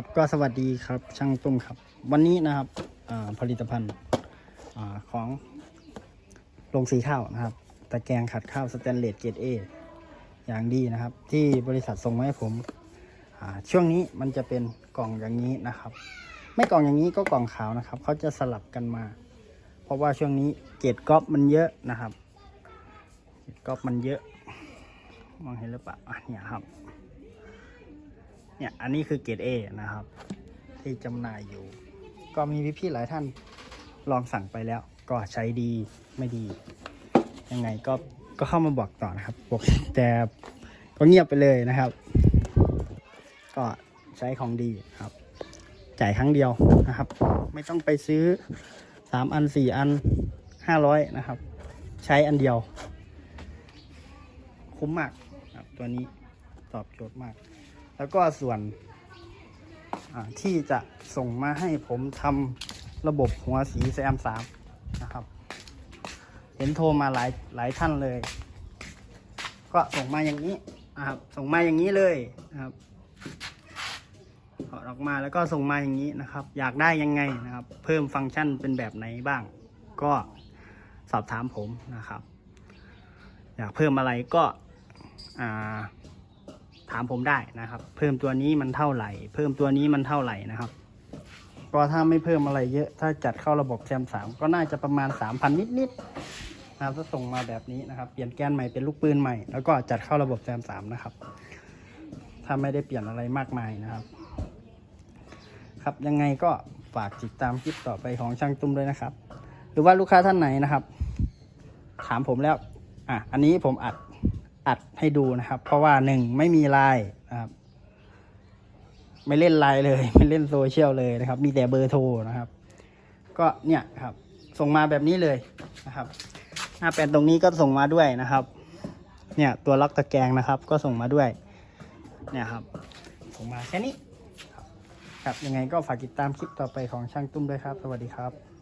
ครับก็สวัสดีครับช่างตุ้มครับ วันนี้นะครับผลิตภัณฑ์อของโรงสีข้าวนะครับ ตะแกรงขัดข้าวสแตนเลสเกรดเออย่างดีนะครับ ที่บริษัทส่งมาให้ผมช่วงนี้มันจะเป็นกล่องอย่างนี้นะครับ ไม่กล่องอย่างนี้ก็กล่องขาวนะครับเขาจะสลับกันมา เพราะว่าช่วงนี้เกรดก๊อปมันเยอะนะครับเกรดก๊อปมันเยอะมองเห็นหรือเปล่าอะเนี่ยครับ เนี่ยอันนี้คือเกรด A นะครับ ที่จำหน่ายอยู่ ก็มีพี่ๆหลายท่านลองสั่งไปแล้ว ก็ใช้ดีไม่ดี ยังไงก็ก็เข้ามาบอกต่อนะครับบอกแต่ก็เงียบไปเลยนะครับ ก็ใช้ของดีครับ จ่ายครั้งเดียวนะครับ ไม่ต้องไปซื้อสามอันสี่อันห้าร้อยนะครับ ใช้อันเดียว คุ้มมากครับตัวนี้ตอบโจทย์มาก แล้วก็ส่วนที่จะส่งมาให้ผมทำระบบหัวสีแซมสามนะครับ เห็นโทรมาหลายหลายท่านเลย ก็ส่งมาอย่างนี้นะครับส่งมาอย่างนี้เลยนะครับถอดออกมาแล้วก็ส่งมาอย่างนี้นะครับ อยากได้ยังไงนะครับ เพิ่มฟังก์ชันเป็นแบบไหนบ้าง ก็สอบถามผมนะครับ อยากเพิ่มอะไรก็อ่า ถามผมได้นะครับ เพิ่มตัวนี้มันเท่าไหร่ เพิ่มตัวนี้มันเท่าไหร่นะครับก็ถ้าไม่เพิ่มอะไรเยอะ ถ้าจัดเข้าระบบแซมสามก็น่าจะประมาณ3,000นิดๆนะครับถ้าส่งมาแบบนี้นะครับ เปลี่ยนแกนใหม่เป็นลูกปืนใหม่ แล้วก็จัดเข้าระบบแซมสามนะครับ ถ้าไม่ได้เปลี่ยนอะไรมากมายนะครับ ครับยังไงก็ฝากติดตามคลิปต่อไปของช่างตุ้มด้วยนะครับ หรือว่าลูกค้าท่านไหนนะครับ ถามผมแล้ว อะ อันนี้ผมอัด อัดให้ดูนะครับ เพราะว่าหนึ่งไม่มีไลน์นะครับ ไม่เล่นไลน์เลย ไม่เล่นโซเชียลเลยนะครับ มีแต่เบอร์โทรนะครับ ก็เนี่ยครับ ส่งมาแบบนี้เลยนะครับ หน้าแปลนตรงนี้ก็ส่งมาด้วยนะครับ เนี่ยตัวล็อกตะแกรงนะครับ ก็ส่งมาด้วย เนี่ยครับ ส่งมาแค่นี้ครับยังไงก็ฝากติดตามคลิปต่อไปของช่างตุ้มด้วยครับ สวัสดีครับ